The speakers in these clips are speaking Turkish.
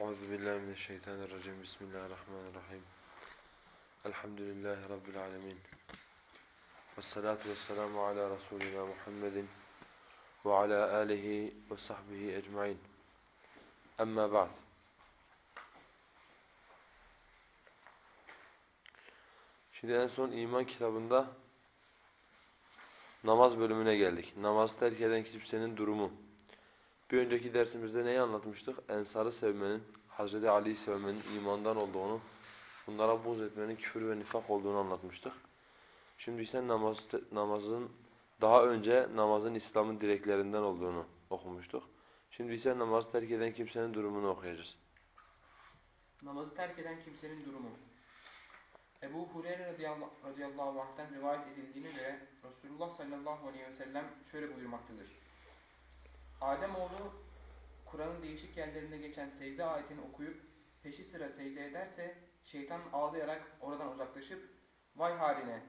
Euzu billahi mineşşeytanirracim. Bismillahirrahmanirrahim. Elhamdülillahi rabbil alamin. Ves salatu vesselamu ala rasulina Muhammedin ve ala alihi ve sahbihi ecmaîn. Amma ba'd. Şimdi en son iman kitabında namaz bölümüne geldik. Namaz terk eden kimsenin durumu. Bir önceki dersimizde neyi anlatmıştık? Ensarı sevmenin, Hazreti Ali'yi sevmenin imandan olduğunu, bunlara buğz etmenin küfür ve nifak olduğunu anlatmıştık. Şimdi ise namaz, namazın daha önce namazın İslam'ın direklerinden olduğunu okumuştuk. Şimdi ise namazı terk eden kimsenin durumunu okuyacağız. Namazı terk eden kimsenin durumu. Ebu Hureyre radıyallahu anh'ten rivayet edildiğine göre Resulullah sallallahu aleyhi ve sellem şöyle buyurmaktadır. Ademoğlu Kur'an'ın değişik yerlerinde geçen secde ayetini okuyup peşi sıra secde ederse şeytan ağlayarak oradan uzaklaşıp vay haline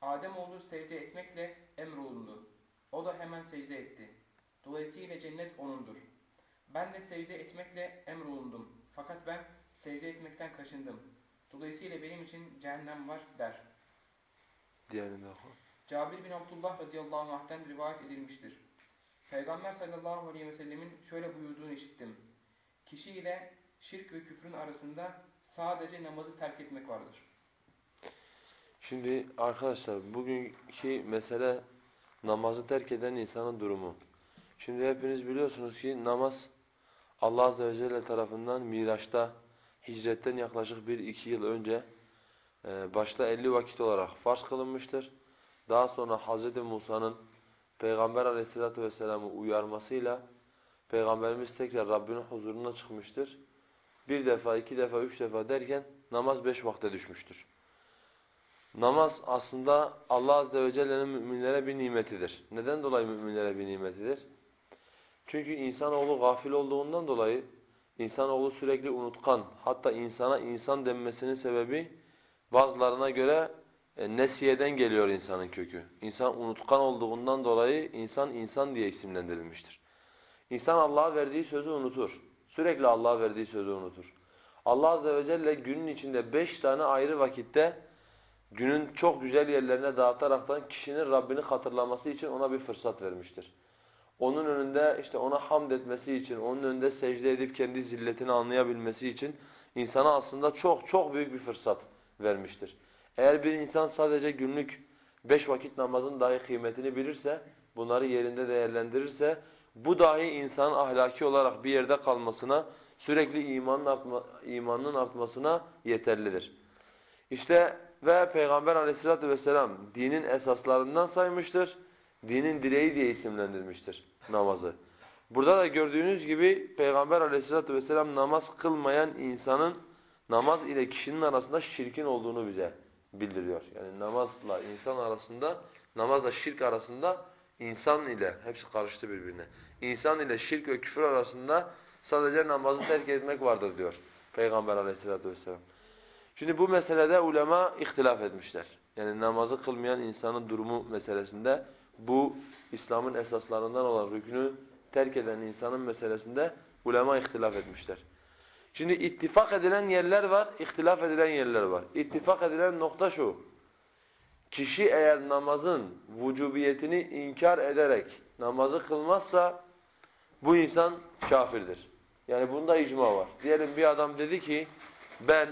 Ademoğlu secde etmekle emrolundu. O da hemen secde etti. Dolayısıyla cennet onundur. Ben de secde etmekle emrolundum. Fakat ben secde etmekten kaçındım. Dolayısıyla benim için cehennem var der. Diğerini de oku. Cabir bin Abdullah radıyallahu anh'ten rivayet edilmiştir. Peygamber sallallahu aleyhi ve sellemin şöyle buyurduğunu işittim. Kişi ile şirk ve küfrün arasında sadece namazı terk etmek vardır. Şimdi arkadaşlar bugünkü mesele namazı terk eden insanın durumu. Şimdi hepiniz biliyorsunuz ki namaz Allah Azze ve Celle tarafından Miraç'ta hicretten yaklaşık 1-2 yıl önce e, başta 50 vakit olarak farz kılınmıştır. Daha sonra Hz. Musa'nın Peygamber Aleyhisselatü Vesselam'ı uyarmasıyla Peygamberimiz tekrar Rabbinin huzuruna çıkmıştır. Bir defa, iki defa, üç defa derken namaz beş vakte düşmüştür. Namaz aslında Allah Azze ve Celle'nin müminlere bir nimetidir. Neden dolayı müminlere bir nimetidir? Çünkü insanoğlu gafil olduğundan dolayı insanoğlu sürekli unutkan. Hatta insana insan denmesinin sebebi bazılarına göre e, nesiyeden geliyor insanın kökü. İnsan unutkan olduğundan dolayı insan insan diye isimlendirilmiştir. İnsan Allah'a verdiği sözü unutur. Sürekli Allah'a verdiği sözü unutur. Allah Azze ve Celle günün içinde beş tane ayrı vakitte günün çok güzel yerlerine dağıtaraktan kişinin Rabbini hatırlaması için ona bir fırsat vermiştir. Onun önünde işte ona hamd etmesi için, onun önünde secde edip kendi zilletini anlayabilmesi için insana aslında çok çok büyük bir fırsat vermiştir. Eğer bir insan sadece günlük beş vakit namazın dahi kıymetini bilirse, bunları yerinde değerlendirirse, bu dahi insanın ahlaki olarak bir yerde kalmasına, sürekli imanın, artma, imanının artmasına yeterlidir. İşte ve Peygamber aleyhissalatü vesselam dinin esaslarından saymıştır. Dinin direği diye isimlendirmiştir namazı. Burada da gördüğünüz gibi Peygamber aleyhissalatü vesselam namaz kılmayan insanın namaz ile kişinin arasında şirkin olduğunu bize bildiriyor. Yani namazla insan arasında, namazla şirk arasında insan ile, hepsi karıştı birbirine. İnsan ile şirk ve küfür arasında sadece namazı terk etmek vardır diyor Peygamber aleyhissalatü vesselam. Şimdi bu meselede ulema ihtilaf etmişler. Yani namazı kılmayan insanın durumu meselesinde bu İslam'ın esaslarından olan rükünü terk eden insanın meselesinde ulema ihtilaf etmişler. Şimdi ittifak edilen yerler var, ihtilaf edilen yerler var. İttifak edilen nokta şu. Kişi eğer namazın vücubiyetini inkar ederek namazı kılmazsa bu insan kafirdir. Yani bunda icma var. Diyelim bir adam dedi ki ben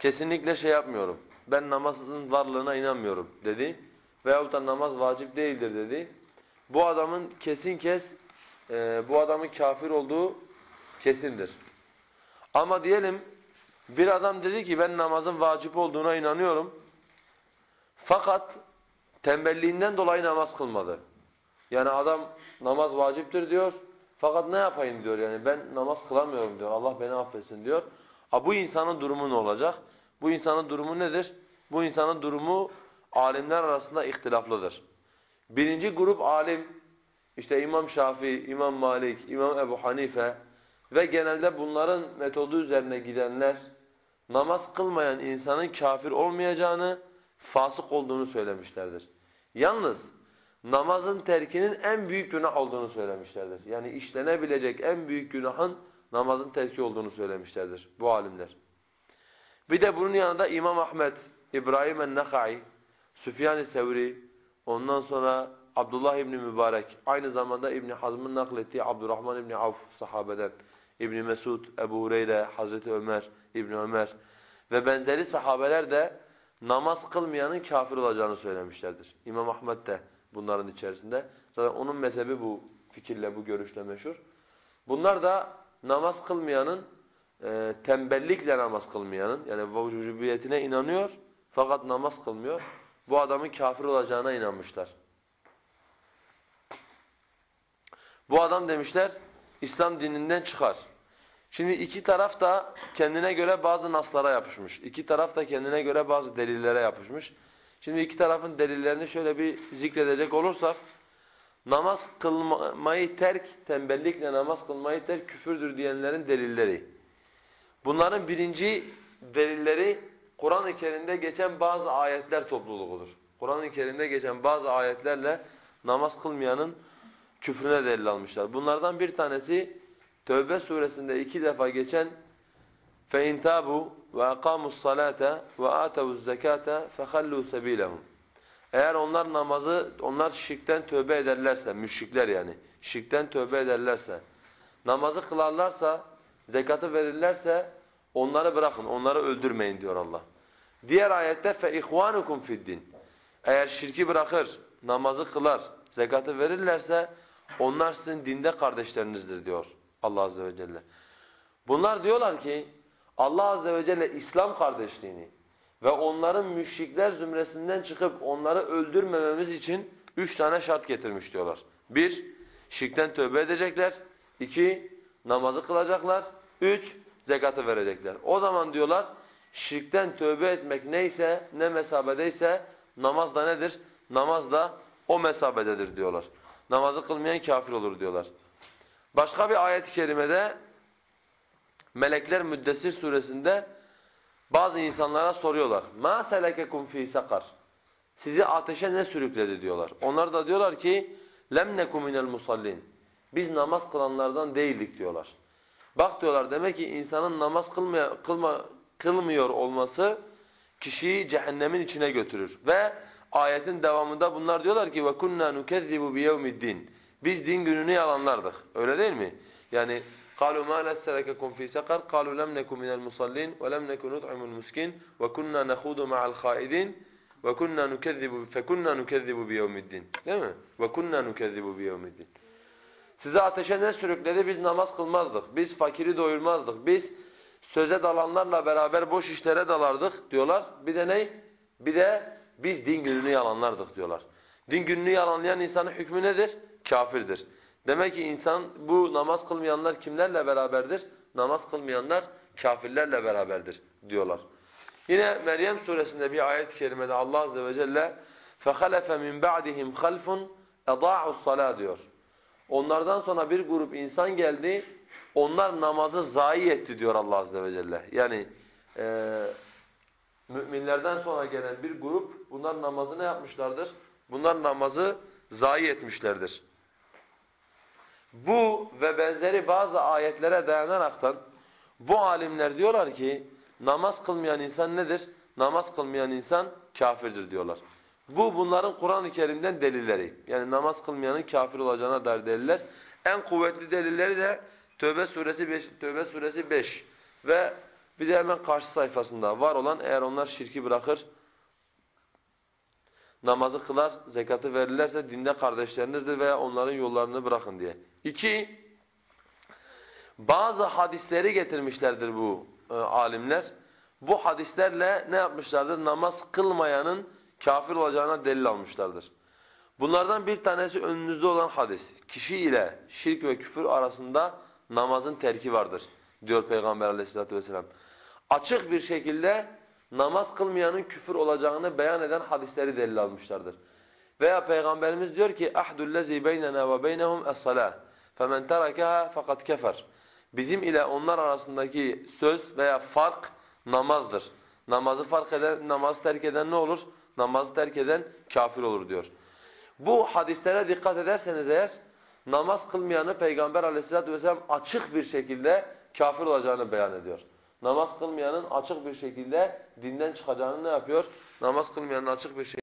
kesinlikle şey yapmıyorum. Ben namazın varlığına inanmıyorum dedi. Veyahut da namaz vacip değildir dedi. Bu adamın kesin kes e, bu adamın kafir olduğu kesindir. Ama diyelim bir adam dedi ki ben namazın vacip olduğuna inanıyorum. Fakat tembelliğinden dolayı namaz kılmadı. Yani adam namaz vaciptir diyor. Fakat ne yapayım diyor yani ben namaz kılamıyorum diyor. Allah beni affetsin diyor. Ha bu insanın durumu ne olacak? Bu insanın durumu nedir? Bu insanın durumu alimler arasında ihtilaflıdır. Birinci grup alim işte İmam Şafii, İmam Malik, İmam Ebu Hanife ve genelde bunların metodu üzerine gidenler namaz kılmayan insanın kafir olmayacağını, fasık olduğunu söylemişlerdir. Yalnız namazın terkinin en büyük günah olduğunu söylemişlerdir. Yani işlenebilecek en büyük günahın namazın terki olduğunu söylemişlerdir bu alimler. Bir de bunun yanında İmam Ahmed, İbrahim el-Nakhai, Süfyan-ı Sevri, ondan sonra Abdullah İbni Mübarek, aynı zamanda İbni Hazm'ın naklettiği Abdurrahman İbni Avf sahabeden, İbni Mesud, Ebu Hureyre, Hazreti Ömer, İbni Ömer ve benzeri sahabeler de namaz kılmayanın kafir olacağını söylemişlerdir. İmam Ahmed de bunların içerisinde. Zaten onun mezhebi bu fikirle, bu görüşle meşhur. Bunlar da namaz kılmayanın, e, tembellikle namaz kılmayanın, yani vücubiyetine inanıyor fakat namaz kılmıyor. Bu adamın kafir olacağına inanmışlar. Bu adam demişler, İslam dininden çıkar. Şimdi iki taraf da kendine göre bazı naslara yapışmış. İki taraf da kendine göre bazı delillere yapışmış. Şimdi iki tarafın delillerini şöyle bir zikredecek olursak, namaz kılmayı terk, tembellikle namaz kılmayı terk küfürdür diyenlerin delilleri. Bunların birinci delilleri Kur'an-ı Kerim'de geçen bazı ayetler topluluğudur. Kur'an-ı Kerim'de geçen bazı ayetlerle namaz kılmayanın küfrüne delil almışlar. Bunlardan bir tanesi Tevbe suresinde iki defa geçen فَاِنْ تَابُوا وَاَقَامُوا الصَّلَاةَ وَآتَوُوا الزَّكَاةَ فَخَلُّوا سَب۪يلَهُمْ Eğer onlar namazı, onlar şirkten tövbe ederlerse, müşrikler yani, şirkten tövbe ederlerse, namazı kılarlarsa, zekatı verirlerse, onları bırakın, onları öldürmeyin diyor Allah. Diğer ayette فَاِخْوَانُكُمْ فِي الدِّينِ Eğer şirki bırakır, namazı kılar, zekatı verirlerse, onlar sizin dinde kardeşlerinizdir diyor Allah Azze ve Celle. Bunlar diyorlar ki Allah Azze ve Celle İslam kardeşliğini ve onların müşrikler zümresinden çıkıp onları öldürmememiz için üç tane şart getirmiş diyorlar. Bir, şirkten tövbe edecekler. İki, namazı kılacaklar. Üç, zekatı verecekler. O zaman diyorlar şirkten tövbe etmek neyse, ne mesabedeyse namaz da nedir? Namaz da o mesabededir diyorlar. Namazı kılmayan kafir olur diyorlar. Başka bir ayet-i kerimede Melekler Müddessir suresinde bazı insanlara soruyorlar. Ma selekekum fi sakar. Sizi ateşe ne sürükledi diyorlar. Onlar da diyorlar ki lem nekum minel musallin. Biz namaz kılanlardan değildik diyorlar. Bak diyorlar demek ki insanın namaz kılmaya, kılma, kılmıyor olması kişiyi cehennemin içine götürür ve ayetin devamında bunlar diyorlar ki ve kunna nukezzibu biyevmiddin. Biz din gününü yalanlardık. Öyle değil mi? Yani قالوا ما لسلككم في سقر قالوا لم نكن من المصلين ولم نكن نطعم المسكين وكنا نخوض مع الخائدين وكنا نكذب فكنا نكذب بيوم الدين değil mi? وكنا نكذب بيوم الدين Sizi ateşe ne sürükledi? Biz namaz kılmazdık. Biz fakiri doyurmazdık. Biz söze dalanlarla beraber boş işlere dalardık diyorlar. Bir de ne? Bir de biz din gününü yalanlardık diyorlar. Din gününü yalanlayan insanın hükmü nedir? Kafirdir. Demek ki insan bu namaz kılmayanlar kimlerle beraberdir? Namaz kılmayanlar kafirlerle beraberdir diyorlar. Yine Meryem suresinde bir ayet-i kerimede Allah azze ve celle فَخَلَفَ مِنْ بَعْدِهِمْ خَلْفٌ اَضَاعُوا الصَّلَاةِ diyor. Onlardan sonra bir grup insan geldi, onlar namazı zayi etti diyor Allah azze ve celle. Yani e, müminlerden sonra gelen bir grup bunlar namazı ne yapmışlardır? Bunlar namazı zayi etmişlerdir. Bu ve benzeri bazı ayetlere dayanaraktan bu alimler diyorlar ki namaz kılmayan insan nedir? Namaz kılmayan insan kafirdir diyorlar. Bu bunların Kur'an-ı Kerim'den delilleri. Yani namaz kılmayanın kafir olacağına dair deliller. En kuvvetli delilleri de Tövbe suresi 5, Tövbe suresi 5 ve bir de hemen karşı sayfasında var olan eğer onlar şirki bırakır namazı kılar, zekatı verirlerse dinde kardeşlerinizdir veya onların yollarını bırakın diye. İki, bazı hadisleri getirmişlerdir bu e, alimler. Bu hadislerle ne yapmışlardır? Namaz kılmayanın kafir olacağına delil almışlardır. Bunlardan bir tanesi önünüzde olan hadis. Kişi ile şirk ve küfür arasında namazın terki vardır diyor Peygamber aleyhissalatü vesselam. Açık bir şekilde namaz kılmayanın küfür olacağını beyan eden hadisleri delil almışlardır. Veya Peygamberimiz diyor ki ahdullezî beynena ve beynehum es-salâh femen terekeha fakat kefer. Bizim ile onlar arasındaki söz veya fark namazdır. Namazı fark eden, namazı terk eden ne olur? Namazı terk eden kafir olur diyor. Bu hadislere dikkat ederseniz eğer namaz kılmayanı Peygamber aleyhissalatü vesselam açık bir şekilde kafir olacağını beyan ediyor. Namaz kılmayanın açık bir şekilde dinden çıkacağını ne yapıyor? Namaz kılmayanın açık bir şekilde